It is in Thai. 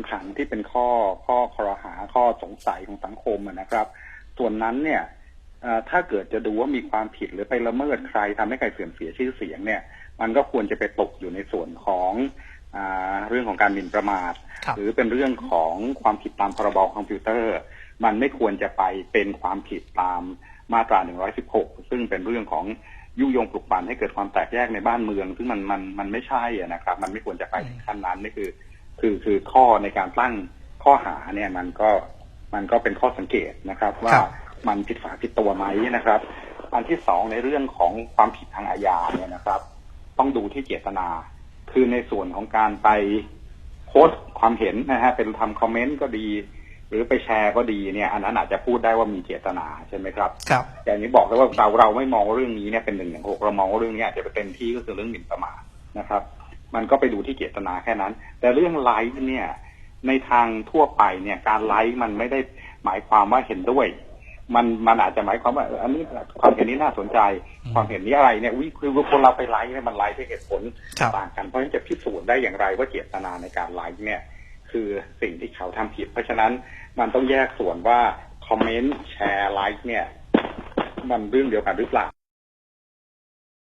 ำขังที่เป็นข้อข้อคอรหาข้อสงสัยของสังคมอะนะครับ ส่วนนั้นเนี่ยเอ่อถ้าเกิดจะดูว่ามีความผิดหรือไปละเมิดใครทำให้ใครเสื่อมเสียชื่อเสียงเนี่ย มันก็ควรจะไปตกอยู่ในส่วนของอาเรื่องของการหมิ่นประมาทครับหรือเป็นเรื่องของความผิดตามพรบคอมพิวเตอร์ มันไม่ควรจะไปเป็นความผิดตามมาตรา 116 ซึ่งเป็นเรื่องของยุยงปลุกปั่นให้เกิดความแตกแยกในบ้านเมือง ซึ่งมันมันมันไม่ใช่อะนะครับ มันไม่ควรจะไปถึงขั้นนั้นนี่คือ คือคือข้อในการตั้งข้อหาเนี่ยมันก็มันก็เป็นข้อสังเกตนะครับ ว่าครับมันผิดฝาผิดตัวไหมนะครับ อันที่สองในเรื่องของความผิดทางอาญาเนี่ยนะครับ ต้องดูที่เจตนา คือในส่วนของการไปโพสต์ความเห็นนะฮะเป็นทำคอมเมนต์ก็ดี หรือไปแชร์ก็ดีเนี่ย อันนั้นอาจจะพูดได้ว่ามีเจตนาใช่ไหมครับครับแต่อันนี้บอกแล้วว่าเราเราไม่มองว่าเรื่องนี้เนี่ยเป็นหนึ่งอย่างหกเรามองว่าเรื่องนี้อาจจะไปเต็มที่ก็คือเรื่องหมิ่นประมาทนะครับ มันก็ไปดูที่เจตนาแค่นั้น แต่เรื่องไลค์เนี่ย ในทางทั่วไปเนี่ย การไลค์มันไม่ได้หมายความว่าเห็นด้วย มันมันอาจจะหมายความว่าเอออันนี้ความเห็นนี้น่าสนใจอืมความเห็นนี้อะไรเนี่ยวิคือคนเราไปไลค์เนี่ยมันไลค์ด้วยเหตุผลครับต่างกัน เพราะฉะนั้นจะพิสูจน์ได้อย่างไรว่าเจตนาในการไลค์เนี่ย คือสิ่งที่เขาทำผิด เพราะฉะนั้นมันต้องแยกส่วนว่าคอมเมนต์แชร์ไลค์เนี่ย มันเรื่องเดียวกันหรือเปล่า